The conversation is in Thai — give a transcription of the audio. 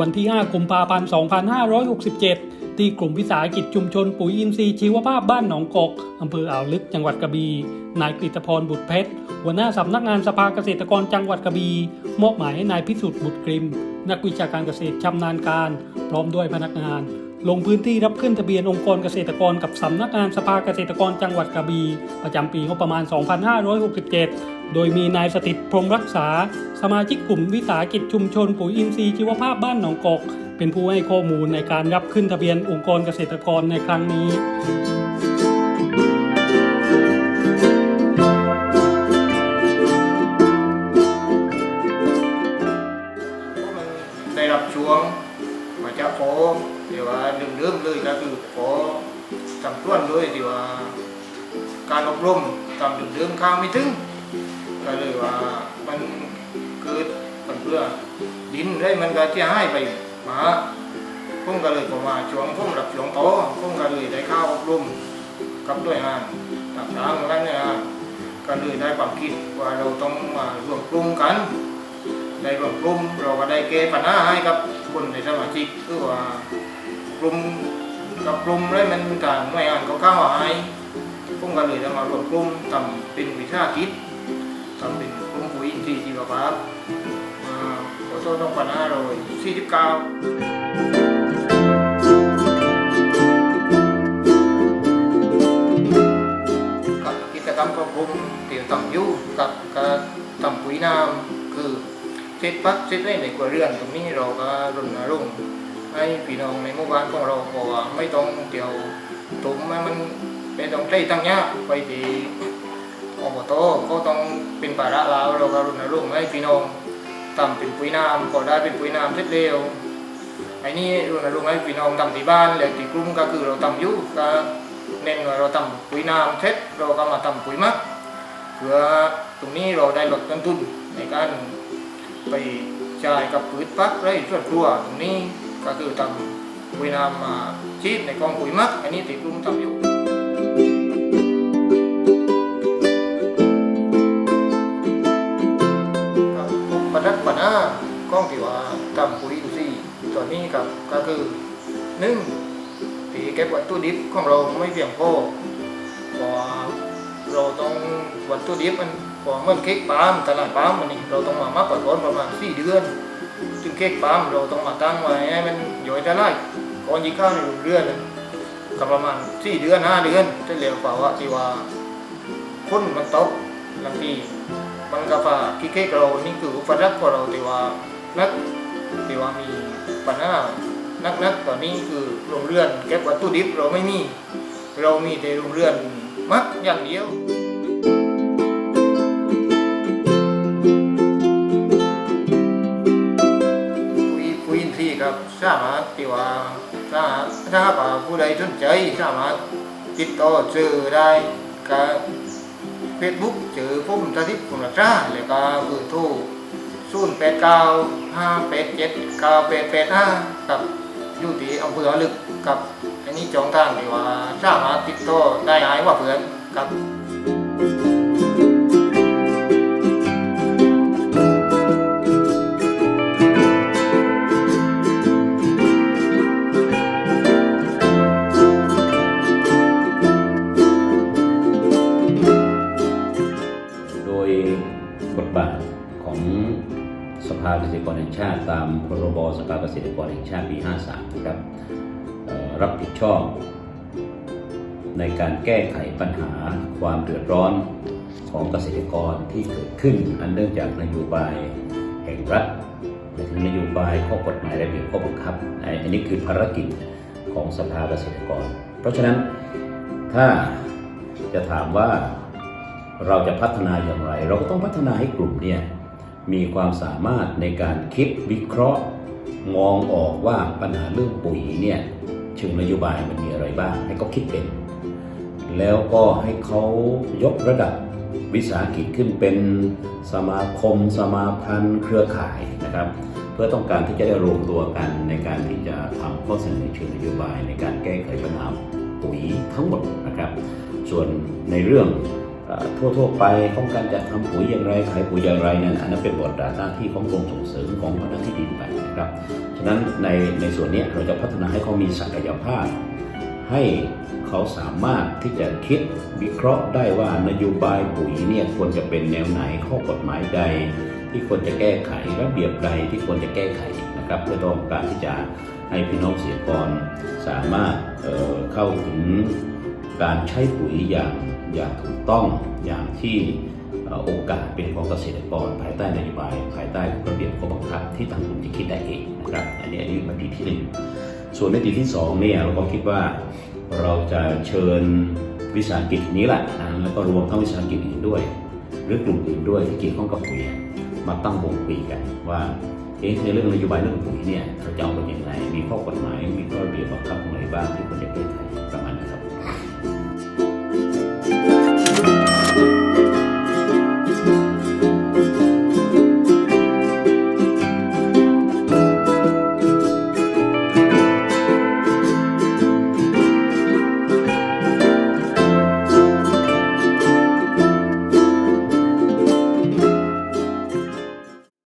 วันที่ 5 กุมภาพันธ์ 2567 ที่กลุ่มวิสาหกิจชุมชนปุ๋ยอินทรีย์ชีวภาพบ้านหนองกอกอำเภออ่าวลึกจังหวัดกระบี่นายกฤตพรบุตรเพชรหัวหน้าสำนักงานสภาเกษตรกรจังหวัดกระบี่มอบหมายให้นายพิสุทธิ์บุตรกริม นักวิชาการเกษตรชำนาญการ พร้อมด้วยพนักงาน ลงพื้นที่รับขึ้นทะเบียนองค์กรเกษตรกรกับสำนักงานสภาเกษตรกรจังหวัดกระบี่ประจำปีงบประมาณ 2567 โดยมีนายสถิตพรมรักษา สมาชิกกลุ่มวิสาหกิจชุมชนปุ๋ยอินทรีย์ชีวภาพบ้านหนองกอก เป็นผู้ให้ข้อมูลในการรับขึ้นทะเบียนองค์กรเกษตรกรในครั้งนี้ เลยที่ว่า การอบรมทำเดิมๆข้าวไม่ถึงก็เลยว่ามันเกิดปัญเพื่อดินได้มันก็ที่ให้ไปมาผมก็เลยพอมาช่วงผมรับช่วงโตอผมก็เลยได้ข้าวอบรมกับด้วยงานต่างๆแล้วเนี่ยก็เลยได้ความคิดว่าเราต้องมารวมกลุ่มกันในรวมกลุ่มเราก็ได้แก้ปัญหาให้กับคนในสมาชิกคือว่ากลุ่ม กับกลุ่มเลยมันต่างหน่วยงานเขาเข้ามาให้ผมก็เลยจะมารวมกลุ่มทำเป็นวิชาคิดทำเป็นกลุ่มปุ๋ยอินทรีย์ชีวภาพมาขอโทษต้องปัญหาเราสี่สิบเก้ากับกิจกรรมของผมเดี๋ยวทำยู่กับการทำปุ๋ยน้ำคือเสร็จพักเสร็จได้ในครัวเรื่อนตรงนี้เราก็รณรงค์ ให้พี่น้องในหมู่บ้านของเราบอกว่าไม่ต้องเดี่ยวตุ่มมันไม่ต้องใช้ตั้งเนี้ยไปที่อบตก็ต้องเป็นภาระเราเราก็รณรงค์ให้พี่น้องทำเป็นปุ๋ยน้ำก็ได้เป็นปุ๋ยน้ำเสร็จเร็วไอ้นี่รณรงค์ให้พี่น้องทำที่บ้านแล้วที่กลุ่มก็คือเราทำอยู่ก็เน้นว่าเราทำปุ๋ยน้ำเสร็จเราก็มาทำปุ๋ยมักเพื่อตรงนี้เราได้ลดต้นทุนในการไปจ่ายกับปุ๋ยพักไร่ส่วนครัวตรงนี้ ก็คือทำปุ๋ยน้ำมาชีดในกองปุ๋ยมักอันนี้ติดกลุ่มทำอยู่ครับผมประดับปัญหากล้องที่ว่าทำปุ๋ยอินทรีย์ตอนนี้ครับก็คือหนึ่งที่เก็บวัตถุดิบของเราไม่เพียงพอเพราะเราต้องวัตถุดิบมันพอเมื่อเค้กปาล์มตลาดปาล์มมันนี่เราต้องมามาก่อนประมาณสี่เดือน ถึงเค้กปาล์มเราต้องมาตั้งไว้ให้มันย่อยได้ไล่ก่อนยิงข้าวในโรงเรือนน่ะก็ประมาณสี่เดือนห้าเดือนจะเหลือเปล่าว่าที่ว่าฝนมันตกบางทีมันก็ว่าที่เค้กเรานี่คืออุปสรรคของเราที่ว่านักที่ว่ามีปัญหานักนักตอนนี้คือโรงเรือน เก็บวัตถุดิบเราไม่มี เรามีแต่โรงเรือนมักอย่างเดียว ครับสามารถที่ว่าถ้ารถ้าว่าผู้ใดสนใจสามารถติดต่อเจอได้กับเฟซบุ๊กเจอผมตาทิพย์ผมรักษาแล้วก็เบอร์โทรศูนย์แปดเก้าห้าแปดเจ็ดเก้าแปดแปดห้ากับอยู่ที่อำเภอลึกกับอันนี้จองทางที่ว่าสามารถติดต่อได้หายว่าเพื่อนครับาเกษตรกรแห่งชาติตามพรบสภาเกษตรกรแห่งชาติปี 53 นะครับรับผิดชอบ ในการแก้ไขปัญหาความเดือดร้อนของเกษตรกรที่เกิดขึ้น อันเนื่องจากนโยบายแห่งรัฐหมายถึงนโยบายข้อกฎหมายและเบียบข้อบังคับ อันนี้คือภารกิจของสภาเกษตรกร เพราะฉะนั้นถ้าจะถามว่าเราจะพัฒนาอย่างไร เราก็ต้องพัฒนาให้กลุ่มเนี่ย มีความสามารถในการคิดวิเคราะห์ มองออกว่าปัญหาเรื่องปุ๋ยเนี่ยเชิงนโยบายมันมีอะไรบ้าง ให้เขาคิดเป็น แล้วก็ให้เขายกระดับวิสาหกิจขึ้นเป็นสมาคม สมาพันธ์เครือข่ายนะครับ เพื่อต้องการที่จะได้รวมตัวกันในการที่จะทำข้อเสนอเชิงนโยบายในการแก้ไขปัญหาปุ๋ยทั้งหมดนะครับ ส่วนในเรื่อง ทั่วๆไปของการจัดทำปุ๋ยอย่างไรขายปุ๋ยอย่างไรนี่ยอันนั้นเป็นบทบาทหน้าที่ของกรมส่งเสริมของพัฒนาที่ดินไปนะครับฉะนั้นในในส่วนนี้เราจะพัฒนาให้เขามีศักยภาพ ให้เขาสามารถที่จะคิดวิเคราะห์ได้ว่านโยบายปุ๋ยเนี่ยควรจะเป็นแนวไหนข้อกฎหมายใด ที่ควรจะแก้ไขระเบียบใดที่ควรจะแก้ไขนะครับเพื่อต้องการที่จะให้พี่น้องเกษตรกรสามารถเเข้าถึงการใช้ปุ๋ยอย่าง อย่างถูกต้องอย่างที่โอกาสเป็นของเกษตรกรภายใต้นโยบาย ภายใต้ระเบียบข้อบังคับที่ทางกลุ่มจะคิดได้เองนะครับอันนี้อันนี้มิติที่หนึ่งส่วนมิติที่สองเนี่ยเราก็คิดว่าเราจะเชิญวิสาหกิจนี้แหละนะแล้วก็รวมทั้งวิสาหกิจอื่นด้วย หรือกลุ่มอื่นด้วยที่เกี่ยวข้องกับปุ๋ยมาตั้งวงคุยกันว่าเอ๊ะในเรื่องนโยบายเรื่องปุ๋ยเนี่ยเราจะเอาเป็นยังไงมีข้อกฎหมายมีข้อระเบียบบังคับตรงไหนบ้างที่ควรจะแก้ไข